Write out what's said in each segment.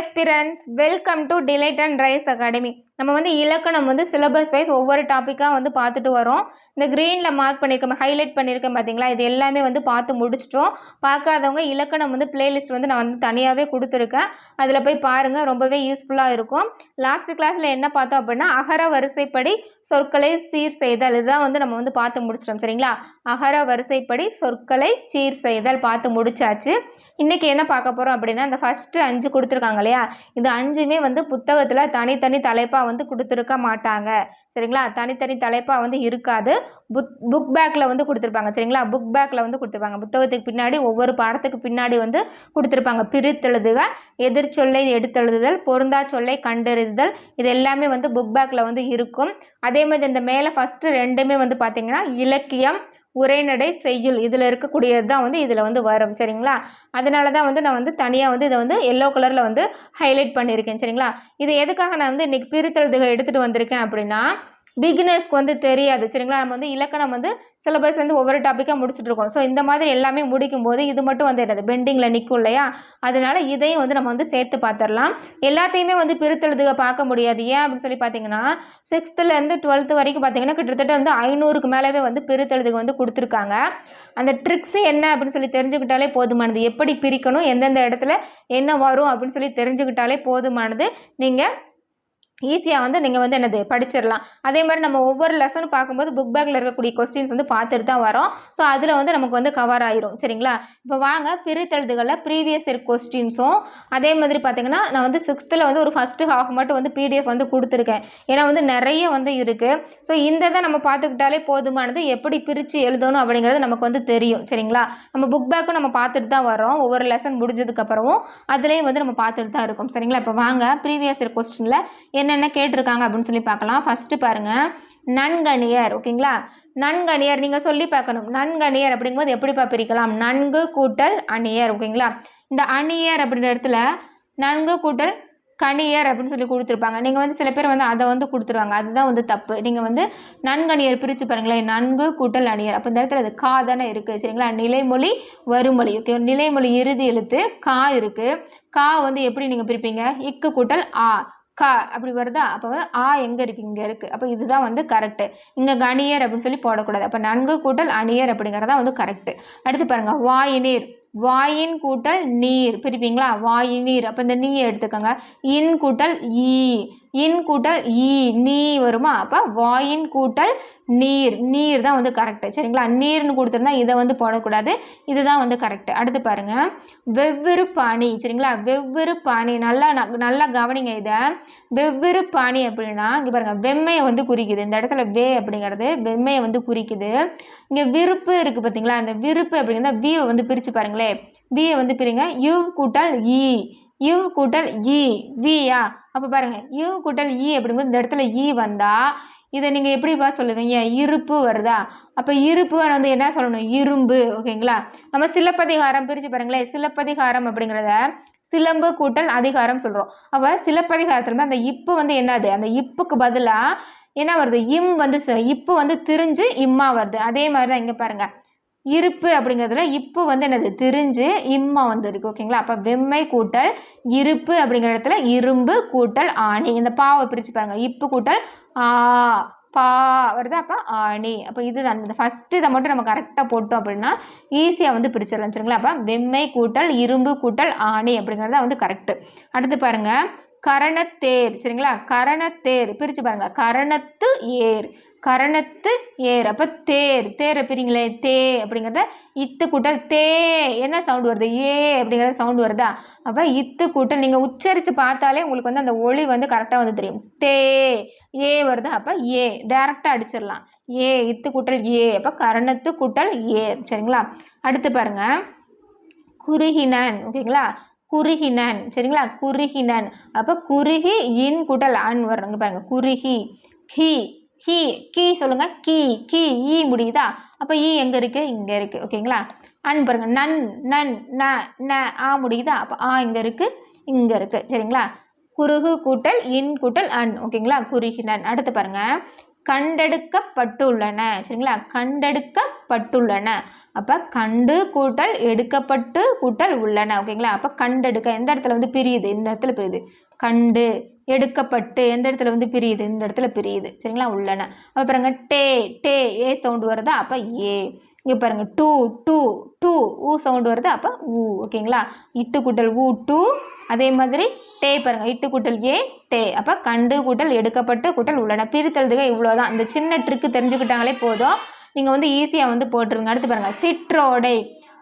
aspirants, welcome to Delight and Rise Academy. நம்ம வந்து இலக்கணம் வந்து சிலபஸ் வைஸ் ஒவ்வொரு டாப்பிக்காக வந்து பார்த்துட்டு வரோம் இந்த க்ரீனில் மார்க் பண்ணியிருக்கோம் ஹைலைட் பண்ணியிருக்கேன் பார்த்தீங்களா இது எல்லாமே வந்து பார்த்து முடிச்சிட்டோம். பார்க்காதவங்க இலக்கணம் வந்து பிளேலிஸ்ட் வந்து நான் வந்து தனியாகவே கொடுத்துருக்கேன். அதில் போய் பாருங்கள் ரொம்பவே யூஸ்ஃபுல்லாக இருக்கும். லாஸ்ட் கிளாஸில் என்ன பார்த்தோம் அப்படின்னா அகர வரிசைப்படி சொற்களை சீர் செய்தல். இதுதான் வந்து நம்ம வந்து பார்த்து முடிச்சிட்டோம் சரிங்களா? அகர வரிசைப்படி சொற்களை சீர் செய்தல் பார்த்து முடிச்சாச்சு. இன்றைக்கி என்ன பார்க்க போகிறோம் அப்படின்னா இந்த ஃபஸ்ட்டு அஞ்சு கொடுத்துருக்காங்க இல்லையா? இந்த அஞ்சுமே வந்து புத்தகத்தில் தனித்தனி தலைப்பாக வந்து கொடுத்துருக்க மாட்டாங்க. சரிங்களா? தனித்தனி தலைப்பாக வந்து இருக்காது. புக் புக் பேக்கில் வந்து கொடுத்துருப்பாங்க. சரிங்களா? புக் பேக்கில் வந்து கொடுத்துருப்பாங்க. புத்தகத்துக்கு பின்னாடி ஒவ்வொரு பாடத்துக்கு பின்னாடி வந்து கொடுத்துருப்பாங்க. பிரித்தெழுதுக எதிர்ச்சொல்லை எடுத்தெழுதுதல் பொருந்தா சொல்லை கண்டறிதல் இது எல்லாமே வந்து புக் பேக்கில் வந்து இருக்கும். அதே மாதிரி இந்த மேலே ஃபஸ்ட்டு ரெண்டுமே வந்து பார்த்திங்கன்னா இலக்கியம் உரைநடை செய்யுள். இதில் இருக்கக்கூடியது தான் வந்து இதில் வந்து வரும். சரிங்களா? அதனால தான் வந்து நான் வந்து தனியாக வந்து இதை வந்து எல்லோ கலரில் வந்து ஹைலைட் பண்ணியிருக்கேன். சரிங்களா? இது எதுக்காக நான் வந்து இன்றைக்கி பிரித்தெழுதுக எடுத்துகிட்டு வந்திருக்கேன் அப்படின்னா பிகினர்ஸ்க்கு வந்து தெரியாது சரிங்களா? நம்ம வந்து இலக்கணம் வந்து சிலபஸ் வந்து ஒவ்வொரு டாப்பிக்காக முடிச்சுட்டு இருக்கோம் ஸோ இந்த மாதிரி எல்லாமே முடிக்கும் போது இது மட்டும் வந்து என்னது? பெண்டிங்கில் நிற்கும் இல்லையா? அதனால இதையும் வந்து நம்ம வந்து சேர்த்து பார்த்துடலாம் எல்லாத்தையுமே வந்து பிரித்தெழுதுக பார்க்க முடியாது. ஏன் அப்படின்னு சொல்லி பார்த்தீங்கன்னா சிக்ஸ்த்துலேருந்து டுவெல்த்து வரைக்கும் பார்த்தீங்கன்னா கிட்டத்தட்ட வந்து ஐநூறுக்கு மேலவே வந்து பிரித்தெழுதுக வந்து கொடுத்துருக்காங்க. அந்த ட்ரிக்ஸ் என்ன அப்படின்னு சொல்லி தெரிஞ்சுக்கிட்டாலே போதுமானது. எப்படி பிரிக்கணும்? எந்தெந்த இடத்துல என்ன வரும் அப்படின்னு சொல்லி தெரிஞ்சுக்கிட்டாலே போதுமானது. நீங்கள் ஈஸியாக வந்து நீங்கள் வந்து என்னது படிச்சிடலாம் அதே மாதிரி நம்ம ஒவ்வொரு லெசனும் பார்க்கும்போது புக் பேக்கில் இருக்கக்கூடிய கொஸ்டின்ஸ் வந்து பார்த்துட்டு தான் வரோம். ஸோ அதில் வந்து நமக்கு வந்து கவர் ஆயிரும். சரிங்களா? இப்போ வாங்க பிரித்தெழுதுகளில் ப்ரீவியஸ் இயர் கொஸ்டின்ஸும் அதே மாதிரி பார்த்தீங்கன்னா நான் வந்து சிக்ஸ்த்தில் வந்து ஒரு ஃபஸ்ட்டு ஹாஃப் மட்டும் வந்து பிடிஎஃப் வந்து கொடுத்துருக்கேன். ஏன்னா வந்து நிறைய வந்து இருக்குது ஸோ இந்த இதை நம்ம பார்த்துக்கிட்டாலே போதுமானது. எப்படி பிரித்து எழுதணும் அப்படிங்கிறது நமக்கு வந்து தெரியும். சரிங்களா? நம்ம புக் பேக்கும் நம்ம பார்த்துட்டு தான் வரோம். ஒவ்வொரு லெசன் முடிஞ்சதுக்கப்புறமும் அதுலேயும் வந்து நம்ம பார்த்துட்டு தான் இருக்கோம். சரிங்களா? இப்போ வாங்க ப்ரீவியஸ் இயர் கொஸ்டினில் என்ன என்னென்ன கேட்டிருக்காங்க அப்படின்னு சொல்லி பார்க்கலாம். ஃபஸ்ட்டு பாருங்கள் நன்கணியர் ஓகேங்களா? நன்கணியர் நீங்கள் சொல்லி பார்க்கணும். நன்கணியர் அப்படிங்கும்போது எப்படிப்பா பிரிக்கலாம்? நன்கு கூட்டல் அணியர் ஓகேங்களா? இந்த அணியர் அப்படின்ற இடத்துல நன்கு கூட்டல் கணியர் அப்படின்னு சொல்லி கொடுத்துருப்பாங்க. நீங்கள் வந்து சில பேர் வந்து அதை வந்து கொடுத்துருவாங்க. அதுதான் வந்து தப்பு. நீங்கள் வந்து நன்கணியர் பிரித்து பாருங்களேன். நன்கு கூட்டல் அணியர். அப்போ இந்த இடத்துல அது கா தானே இருக்குது சரிங்களா? நிலைமொழி வருமொழி ஓகே? நிலைமொழி இறுதி எழுத்து கா இருக்குது கா வந்து எப்படி நீங்கள் பிரிப்பீங்க? இக்கு கூட்டல் ஆ. கா அப்படி வருதா? அப்போ வந்து ஆ எங்கே இருக்குது இங்கே இருக்குது அப்போ இதுதான் வந்து கரெக்டு இங்கே கணியர் அப்படின்னு சொல்லி போடக்கூடாது. அப்போ நன்கு கூட்டல் அணியர் அப்படிங்கிறதா வந்து கரெக்டு அடுத்து பாருங்கள் வாயினீர். வாயின் கூட்டல் நீர். பிரிப்பீங்களா? வாயினீர். அப்போ இந்த நீ எடுத்துக்கோங்க. இன் கூட்டல் ஈ. இன் கூட்டல் ஈ. நீ வருமா? அப்போ வாயின் கூட்டல் நீர் நீர் தான் வந்து கரெக்டு சரிங்களா? நீர்னு கொடுத்துருந்தா இதை வந்து போடக்கூடாது. இதுதான் வந்து கரெக்டு அடுத்து பாருங்கள் வெவ்வேறு பாணி சரிங்களா? வெவ்வேறு பாணி. நல்லா நல்லா கவனிங்க இதை. வெவ்வேறு பாணி அப்படின்னா இங்கே பாருங்கள் வெம்மையை வந்து குறிக்குது. இந்த இடத்துல வே அப்படிங்கிறது வெம்மையை வந்து குறிக்குது. இங்கே விருப்பு இருக்குது பார்த்தீங்களா? இந்த விருப்பு அப்படிங்கிறத வியை வந்து பிரித்து பாருங்களேன் வியை வந்து பிரிங்க. யூ கூட்டல் இ யூ கூட்டல் இ வியா அப்போ பாருங்கள் யூ கூட்டல் இ அப்படிங்கும்போது இந்த இடத்துல இ வந்தால் இதை நீங்கள் எப்படிப்பா சொல்லுவீங்க? இருப்பு வருதா? அப்போ இருப்பு வந்து என்ன சொல்லணும்? இரும்பு ஓகேங்களா? நம்ம சிலப்பதிகாரம் பிரித்து பாருங்களேன். சிலப்பதிகாரம் அப்படிங்கிறத சிலம்பு கூட்டல் அதிகாரம் சொல்கிறோம் அப்போ சிலப்பதிகாரத்தில் அந்த இப்பு வந்து என்னது? அந்த இப்புக்கு பதிலாக என்ன வருது? இம் வந்து இப்பு வந்து திரிஞ்சு இம்மா வருது. அதே மாதிரி தான் இங்கே பாருங்கள் இருப்பு அப்படிங்கிறதுல இப்போ வந்து என்னது? திரிஞ்சு இம்மா வந்திருக்கு. ஓகேங்களா? அப்போ வெம்மை கூட்டல் இருப்பு அப்படிங்கிற இடத்துல இரும்பு கூட்டல் ஆணி. இந்த பாவை பிரித்து பாருங்க. இப்பு கூட்டல் ஆ பா வருது. அப்போ ஆணி. அப்போ இது அந்த ஃபஸ்ட்டு இதை மட்டும் நம்ம கரெக்டாக போட்டோம் அப்படின்னா ஈஸியாக வந்து பிரிச்சிடலாம். சரிங்களா? அப்போ வெம்மை கூட்டல் இரும்பு கூட்டல் ஆணி அப்படிங்கிறத வந்து கரெக்டு அடுத்து பாருங்கள் கரணத்தேர். சரிங்களா? கரணத்தேர். பிரித்து பாருங்கள் கரணத்து ஏர். கரணத்து ஏர். அப்போ தேர். தேரை பிரிங்களே தே அப்படிங்கிறத இத்து கூட்டல் தே. என்ன சவுண்டு வருது? ஏ அப்படிங்கிறத சவுண்டு வருதா? அப்போ இத்து கூட்டல் நீங்கள் உச்சரித்து பார்த்தாலே உங்களுக்கு வந்து அந்த ஒளி வந்து கரெக்டாக வந்து தெரியும். தே. ஏ வருது? அப்போ ஏ. டேரெக்டாக அடிச்சிடலாம். ஏ இத்து கூட்டல் ஏ. அப்போ கரணத்து கூட்டல் ஏர் சரிங்களா? அடுத்து பாருங்கள் குறுகினன். ஓகேங்களா? குறுகினன். சரிங்களா? குறுகினன். அப்போ குறுகி இன் கூட்டல் அன் வருங்க பாருங்கள் குறுகி. ஹி. ஹீ கீ சொல்லுங்க. கீ கீ ஈ முடியுதா? அப்போ ஈ எங்கே இருக்குது இங்கே இருக்குது ஓகேங்களா அன் பாருங்க. நன் நன் ந ந ஆ முடியுதா? அப்போ ஆ இங்கே இருக்குது இங்கே இருக்குது சரிங்களா? குறுகு கூட்டல் இன் கூட்டல் அன். ஓகேங்களா குறுகினன். அடுத்து பாருங்க. கண்டெடுக்கப்பட்டுள்ளன. சரிங்களா? கண்டெடுக்கப்பட்டுள்ளன. அப்போ கண்டு கூட்டல் எடுக்கப்பட்டு கூட்டல் உள்ளன. ஓகேங்களா அப்போ கண்டெடுக்க எந்த இடத்துல வந்து பிரியுது? இந்த இடத்துல பிரியுது. கண்டு எடுக்கப்பட்டு எந்த இடத்துல வந்து பிரியுது? இந்த இடத்துல பிரியுது. சரிங்களா? உள்ளன. அப்போ பாருங்க டே டே ஏ சவுண்டு வருதா? அப்போ ஏ. இங்கே பாருங்க டூ டூ டூ ஊ சவுண்டு வருது? அப்போ ஊ. ஓகேங்களா? இட்டு கூட்டல் ஊ டூ. அதே மாதிரி டே பாருங்க இட்டு கூட்டல் ஏ டே. அப்போ கண்டு கூட்டல் எடுக்கப்பட்டு கூட்டல் உள்ளன. பிரித்தழுதுக இவ்வளோதான் இந்த சின்ன ட்ரிக்கு தெரிஞ்சுக்கிட்டாங்களே போதும். நீங்கள் வந்து ஈஸியாக வந்து போட்டுருங்க. அடுத்து பாருங்க சிற்றோடை.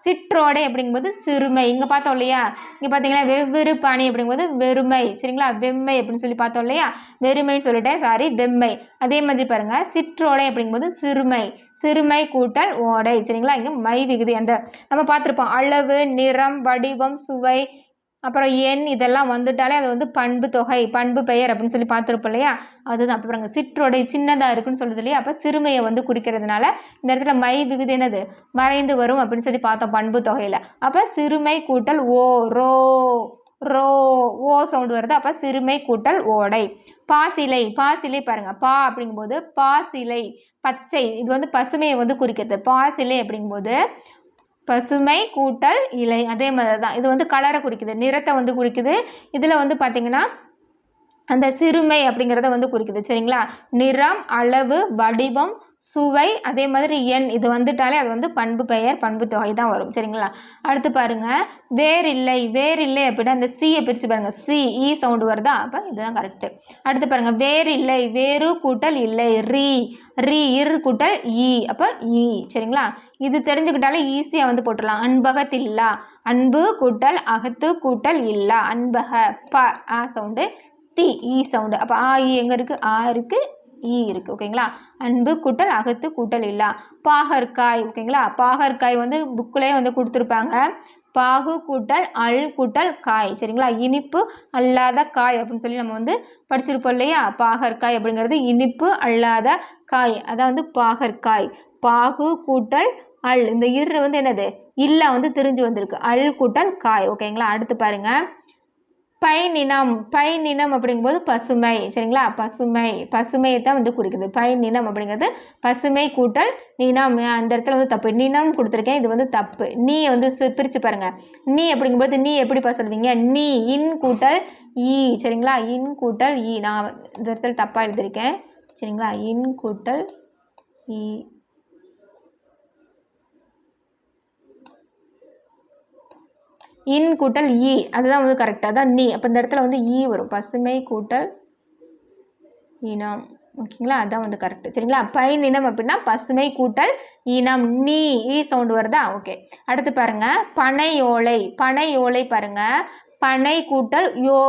சிற்றோடை அப்படிங்கும்போது சிறுமை. இங்கே பார்த்தோம் இல்லையா? இங்கே பார்த்தீங்கன்னா வெவ்வேறு பாணி அப்படிங்கும்போது வெறுமை. சரிங்களா? வெம்மை அப்படின்னு சொல்லி பார்த்தோம் இல்லையா? வெறுமைன்னு சொல்லிட்டேன் சாரி வெம்மை. அதே மாதிரி பாருங்க சிற்றோடை அப்படிங்கும்போது சிறுமை. சிறுமை கூட்டல் ஓடை. சரிங்களா? இங்கே மை விகுதி. அந்த நம்ம பார்த்துருப்போம் அளவு நிறம் வடிவம் சுவை அப்புறம் எண் இதெல்லாம் வந்துட்டாலே அது வந்து பண்பு தொகை பண்பு பெயர் அப்படின்னு சொல்லி பார்த்துருப்போம் இல்லையா? அதுதான். அப்போ பாருங்கள் சிற்றோடை சின்னதாக இருக்குன்னு சொல்லுது இல்லையா? அப்போ சிறுமையை வந்து குறிக்கிறதுனால இந்த இடத்துல மை விகுதி என்னது? மறைந்து வரும் அப்படின்னு சொல்லி பார்த்தோம் பண்பு தொகையில். அப்போ சிறுமை கூட்டல் ஓ ரோ ரோ ஓ சவுண்டு வருது. அப்போ சிறுமை கூட்டல் ஓடை. பாசிலை பாசிலை பாருங்கள் பா அப்படிங்கும்போது பாசிலை பச்சை இது வந்து பசுமையை வந்து குறிக்கிறது. பாசிலை அப்படிங்கும்போது பசுமை கூட்டல் இலை. அதே மாதிரி தான் இது வந்து கலரை குறிக்குது. நிறத்தை வந்து குறிக்குது. இதில் வந்து பார்த்திங்கன்னா அந்த சிறுமை அப்படிங்கிறத வந்து குறிக்குது. சரிங்களா? நிறம் அளவு வடிவம் சுவை அதே மாதிரி எண் இது வந்துட்டாலே அது வந்து பண்பு பெயர் பண்பு தொகை தான் வரும். சரிங்களா? அடுத்து பாருங்க. வேர் இல்லை அப்படின்னா இந்த சியை பிரித்து பாருங்க. சி இ சவுண்டு வருதா? அப்போ இதுதான் கரெக்டு அடுத்து பாருங்க. இல்லை வேறு கூட்டல் இல்லை. ரீ ரீ இரு கூட்டல் e. ஈ அப்போ ஈ e. சரிங்களா? இது தெரிஞ்சுக்கிட்டாலே ஈஸியாக வந்து போட்டுடலாம். அன்பகத்தில்லா அன்பு கூட்டல் அகத்து கூட்டல் இல்லா. அன்பக ப ஆ சவுண்டு தி e ஈ சவுண்டு அப்போ ஆ இ எங்கே இருக்குது ஆ இருக்குது ஈ இருக்குது ஓகேங்களா அன்பு கூட்டல் அகத்து கூட்டல் இல்லா. பாகற்காய் ஓகேங்களா பாகற்காய் வந்து புக்கிலே வந்து கொடுத்துருப்பாங்க. பாகு கூட்டல் அல் கூட்டல் காய். சரிங்களா? இனிப்பு அல்லாத காய் அப்படின்னு சொல்லி நம்ம வந்து படிச்சிருப்போம் இல்லையா? பாகற்காய் அப்படிங்கிறது இனிப்பு அல்லாத காய். அதான் வந்து பாகற்காய். பாகு கூட்டல் அல். இந்த இரு வந்து என்னது? இல்லா வந்து திரிஞ்சு வந்திருக்கு. அல் கூட்டல் காய். ஓகேங்களா அடுத்து பாருங்கள் பைநினம் பைநினம் அப்படிங்கும்போது பசுமை சரிங்களா? பசுமை பசுமையை தான் வந்து குறிக்குது. பைநினம் அப்படிங்கிறது பசுமை கூட்டல் நீனம் அந்த இடத்துல வந்து தப்பு. நீனம் கொடுத்துருக்கேன். இது வந்து தப்பு. நீ வந்து சு- பாருங்கள் நீ அப்படிங்கும்போது நீ எப்படிப்பா சொல்லுவீங்க? நீ இன் கூட்டல் ஈ சரிங்களா? இன் கூட்டல் ஈ. நான் இந்த இடத்துல தப்பாக எழுதியிருக்கேன். சரிங்களா? இன் கூட்டல் ஈ. இன் கூட்டல் ஈ அதுதான் வந்து கரெக்டாக தான் நீ. அப்போ இந்த இடத்துல வந்து ஈ வரும். பசுமை கூட்டல் இனம். ஓகேங்களா? அதான் வந்து கரெக்ட் சரிங்களா? பைன் இனம் அப்படின்னா பசுமை கூட்டல் இனம். நீ. ஈ சவுண்டு வருதா? ஓகே. அடுத்து பாருங்க. பனை ஓலை. பனை ஓலை பாருங்க. பனை கூட்டல் யோ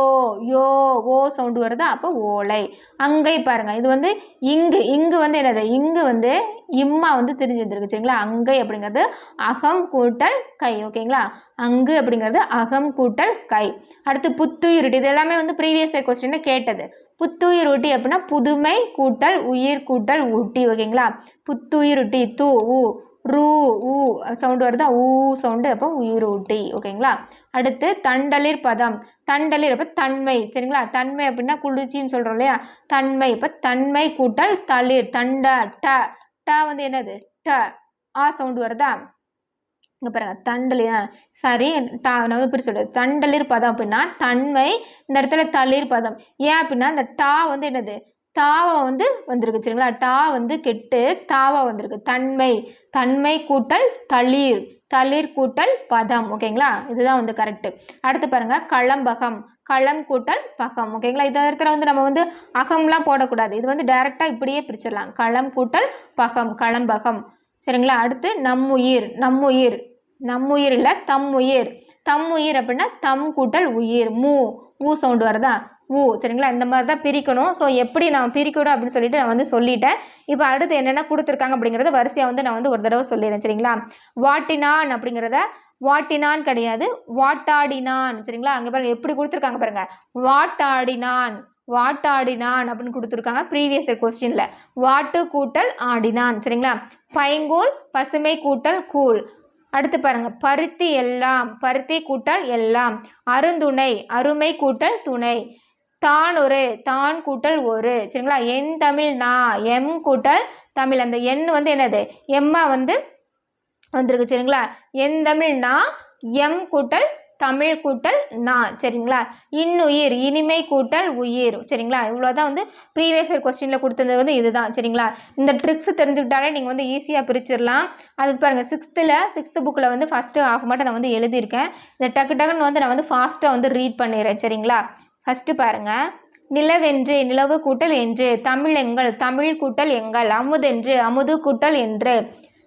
யோ ஓ சவுண்டு வருது? அப்போ ஓலை. அங்கை பாருங்கள் இது வந்து இங்கு இங்கு வந்து என்னது? இங்கு வந்து இம்மா வந்து தெரிஞ்சு வந்திருக்கு சரிங்களா? அங்கை அப்படிங்கிறது அகம் கூட்டல் கை ஓகேங்களா? அங்கு அப்படிங்கிறது அகம் கூட்டல் கை. அடுத்து புத்துயிர் இது எல்லாமே வந்து ப்ரீவியஸ் இயர் கொஸ்டின் கேட்டது. புத்துயிர் ஊட்டி அப்படின்னா புதுமை கூட்டல் உயிர் கூட்டல் ஊட்டி ஓகேங்களா? புத்துயிர் ஊட்டி தூ ஊ ரூ ஊ சவுண்டு வருதா? ஊ சவுண்டு அப்போ உயிர் ஊட்டி ஓகேங்களா? அடுத்து தண்டலிர் பதம். தண்டலிர் அப்போ தன்மை. சரிங்களா? தன்மை அப்படின்னா குளிர்ச்சின்னு சொல்கிறோம் இல்லையா? தன்மை இப்போ தன்மை கூட்டல் தளிர். தண்ட ட. ட வந்து என்னது? ட. ஆ சவுண்டு வருதா? இங்கே பாருங்க. தண்டலியா சாரி. டா நான் வந்து பிரிச்சு சொல்றேன். தண்டலிர் பதம் அப்படின்னா தன்மை இந்த இடத்துல தளிர் பதம். ஏன் அப்படின்னா இந்த டா வந்து என்னது? தாவா வந்து வந்திருக்கு. சரிங்களா? டா வந்து கெட்டு தாவா வந்திருக்கு. தன்மை. தன்மை கூட்டல் தளிர். தளிர் கூட்டல் பதம் ஓகேங்களா இதுதான் வந்து கரெக்ட் அடுத்து பாருங்க களம்பகம் களம் கூட்டல் பகம் ஓகேங்களா இந்த இடத்துல வந்து நம்ம வந்து அகம்லாம் போடக்கூடாது. இது வந்து டைரெக்டாக இப்படியே பிரிச்சிடலாம். களம் கூட்டல் பகம் களம்பகம் சரிங்களா? அடுத்து நம்முயிர் நம்முயிர். நம்முயிர் இல்லை தம்முயிர். தம்முயிர் அப்படின்னா தம் கூட்டல் உயிர் மூ. ஊ சவுண்டு வருதா? ஊ சரிங்களா? இந்த மாதிரி தான் பிரிக்கணும். ஸோ எப்படி நான் பிரிக்கணும் அப்படின்னு சொல்லிட்டு நான் வந்து சொல்லிட்டேன். இப்போ அடுத்து என்னென்ன கொடுத்துருக்காங்க அப்படிங்கிறத வரிசையாக வந்து நான் வந்து ஒரு தடவை சொல்லிடுறேன் சரிங்களா? வாட்டினான் அப்படிங்கிறத வாட்டினான் கிடையாது வாட்டாடினான் சரிங்களா? அங்கே பாருங்க எப்படி கொடுத்துருக்காங்க பாருங்க. வாட்டாடினான் வாட்டாடினான் அப்படின்னு கொடுத்துருக்காங்க ப்ரீவியஸ் கொஸ்டின்ல கொஸ்டினில் வாட்டு கூட்டல் ஆடினான் சரிங்களா? பைங்கூழ் பசுமை கூட்டல் கூழ் அடுத்து பாருங்க பருத்தி எல்லாம் பருத்தி கூட்டல் எல்லாம். அருந்துணை அருமை கூட்டல் துணை. தான் ஒரு தான் கூட்டல் ஒரு. சரிங்களா? என் தமிழ் நா எம் கூட்டல் தமிழ். அந்த எண் வந்து என்னது? எம்மா வந்து வந்திருக்கு. சரிங்களா? என் தமிழ் நான் எம் கூட்டல் தமிழ் கூட்டல் நா. சரிங்களா? இன்னுயிர் இனிமை கூட்டல் உயிர். சரிங்களா? இவ்வளோ தான் வந்து ப்ரீவியஸ் இயர் கொஸ்டினில் கொடுத்தது வந்து இதுதான். சரிங்களா? இந்த ட்ரிக்ஸ் தெரிஞ்சுக்கிட்டாலே நீங்கள் வந்து ஈஸியாக பிரிச்சிடலாம். அது பாருங்கள் சிக்ஸ்த்தில் சிக்ஸ்த்து புக்கில் வந்து ஃபஸ்ட்டு ஆஃப் மட்டும் நான் வந்து எழுதியிருக்கேன். இந்த டக்கு டக்குன்னு வந்து நான் வந்து ஃபாஸ்ட்டாக வந்து ரீட் பண்ணிடுறேன். சரிங்களா? ஃபஸ்ட்டு பாருங்கள் நிலவென்று நிலவு கூட்டல் என்று தமிழெங்கள் தமிழ் கூட்டல் எங்கள் அமுதென்று அமுது கூட்டல் என்று.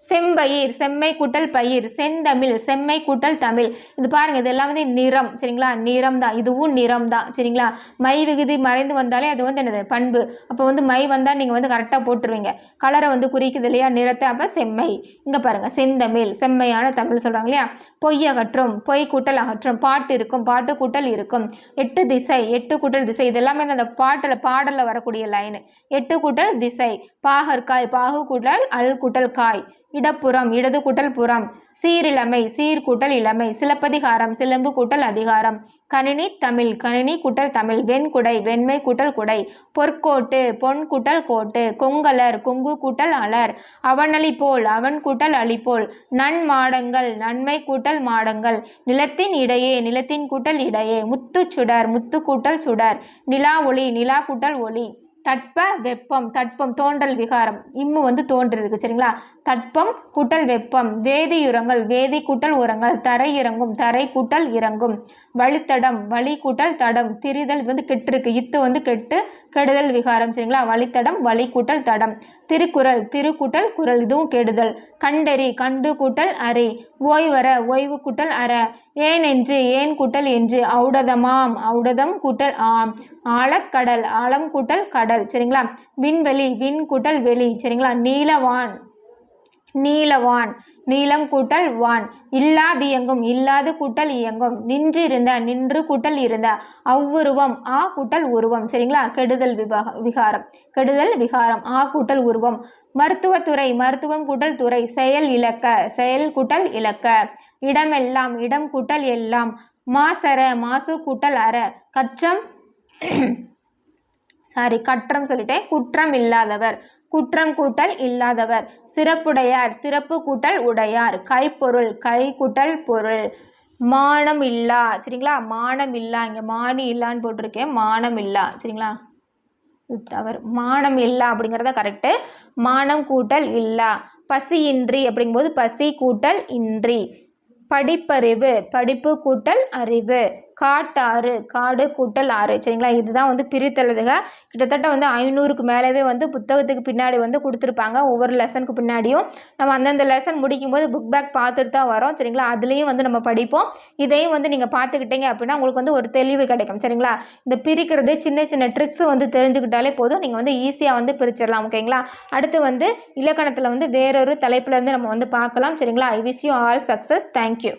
செம்பயிர் செம்மை கூட்டல் பயிர் செந்தமிழ் செம்மை கூட்டல் தமிழ். இது பாருங்க இதெல்லாம் வந்து நிறம் சரிங்களா? நிறம் தான் இதுவும் நிறம் தான் சரிங்களா? மை விகுதி மறைந்து வந்தாலே அது வந்து என்னது? பண்பு. அப்போ வந்து மை வந்தால் நீங்கள் வந்து கரெக்டாக போட்டுருவீங்க. கலரை வந்து குறிக்குது இல்லையா? நிறத்தை அப்போ செம்மை. இங்கே பாருங்கள் செந்தமிழ் செம்மையான தமிழ் சொல்கிறாங்க இல்லையா? பொய் அகற்றும் பொய் கூட்டல் அகற்றும் பாட்டு இருக்கும் பாட்டு கூட்டல் இருக்கும். எட்டு திசை எட்டு கூட்டல் திசை இது எல்லாமே அந்த பாட்டில் பாடலில் வரக்கூடிய லைனு எட்டு கூட்டல் திசை பாகற்காய் பாகு கூட்டல் அல் கூட்டல் காய் இடப்புறம் இடது கூட்டல் புறம். சீரிழமை சீர்கூட்டல் இளமை சிலப்பதிகாரம் சிலம்பு கூட்டல் அதிகாரம். கணினி தமிழ் கணினி கூட்டல் தமிழ் வெண்குடை வெண்மை கூட்டல் குடை. பொற்கோட்டு பொன் கூட்டல் கோட்டு கொங்கலர் கொங்கு கூட்டல் அலர். அவனளி போல் அவன் கூட்டல் அழிப்போல் நன்மாடங்கள் நன்மை கூட்டல் மாடங்கள். நிலத்தின் இடையே நிலத்தின் கூட்டல் இடையே. முத்து சுடர் முத்து கூட்டல் சுடர். நிலா ஒளி நிலா கூட்டல் ஒளி. தட்ப வெப்பம் தட்பம் தோன்றல் விகாரம். இம்மு வந்து தோன்றிருக்கு சரிங்களா? தட்பம் கூட்டல் வெப்பம். வேதி உரங்கள் வேதி கூட்டல் உரங்கள். தரை இறங்கும் தரை கூட்டல் இறங்கும். வழித்தடம் வழி கூட்டல் தடம். திரிதல் இது வந்து கெட்டிருக்கு. இத்து வந்து கெட்டு கெடுதல் விகாரம் சரிங்களா? வழித்தடம் வழி கூட்டல் தடம். திருக்குறள் திருக்கூட்டல் குரல் இதுவும் கெடுதல். கண்டறி கண்டு கூட்டல் அறை. ஓய்வர ஓய்வு கூட்டல் அற. ஏன் என்று ஏன் கூட்டல் என்று. ஔடதமாம் ஔடதம் கூட்டல் ஆம். ஆழக்கடல் ஆழம் கூட்டல் கடல் சரிங்களா? விண்வெளி விண் கூட்டல் வெளி சரிங்களா? நீலவான் நீலவான் நீளம் கூட்டல் வான். இல்லாது இயங்கும் இல்லாது கூட்டல் இயங்கும். நின்றிருந்த நின்று கூட்டல் இருந்த. அவ்வுருவம் ஆ கூட்டல் உருவம். சரிங்களா? கெடுதல் விவாக விகாரம். கெடுதல் விகாரம் ஆ கூட்டல் உருவம். மருத்துவத்துறை மருத்துவம் கூட்டல் துறை. செயல் இலக்க செயல் கூட்டல் இலக்க. இடமெல்லாம் இடம் கூட்டல் எல்லாம். மாசர மாசு கூட்டல் அற. கற்றம் சாரி கற்றம் சொல்லிட்டேன். குற்றம் இல்லாதவர். குற்றம் கூட்டல் இல்லாதவர். சிறப்புடையார் சிறப்பு கூட்டல் உடையார். கைப்பொருள் கை கூட்டல் பொருள். மானம் இல்லா. சரிங்களா? மானம் இல்லா. இங்கே மானி இல்லான்னு போட்டிருக்கேன். மானம் இல்லா. சரிங்களா? தவறு. மானம் இல்லா அப்படிங்கிறத கரெக்டு மானம் கூட்டல் இல்லா. பசியின்றி அப்படிங்கும்போது பசி கூட்டல் இன்றி. படிப்பறிவு படிப்பு கூட்டல் அறிவு. காட்டாறு காடு கூட்டல் ஆறு. சரிங்களா? இதுதான் வந்து பிரித்தெழுதுக. கிட்டத்தட்ட வந்து ஐநூறுக்கு மேலவே வந்து புத்தகத்துக்கு பின்னாடி வந்து கொடுத்துருப்பாங்க. ஒவ்வொரு லெசனுக்கு பின்னாடியும். நம்ம அந்தந்த லெசன் முடிக்கும்போது புக் பேக் பார்த்துட்டு தான் வரோம். சரிங்களா? அதுலேயும் வந்து நம்ம படிப்போம். இதையும் வந்து நீங்கள் பார்த்துக்கிட்டீங்க அப்படின்னா உங்களுக்கு வந்து ஒரு தெளிவு கிடைக்கும். சரிங்களா? இந்த பிரிக்கிறது சின்ன சின்ன ட்ரிக்ஸ் வந்து தெரிஞ்சுக்கிட்டாலே போதும். நீங்கள் வந்து ஈஸியாக வந்து பிரிச்சிடலாம். ஓகேங்களா? அடுத்து வந்து இலக்கணத்தில் வந்து வேறொரு தலைப்புல இருந்து நம்ம வந்து பார்க்கலாம். சரிங்களா? I wish you all success thank you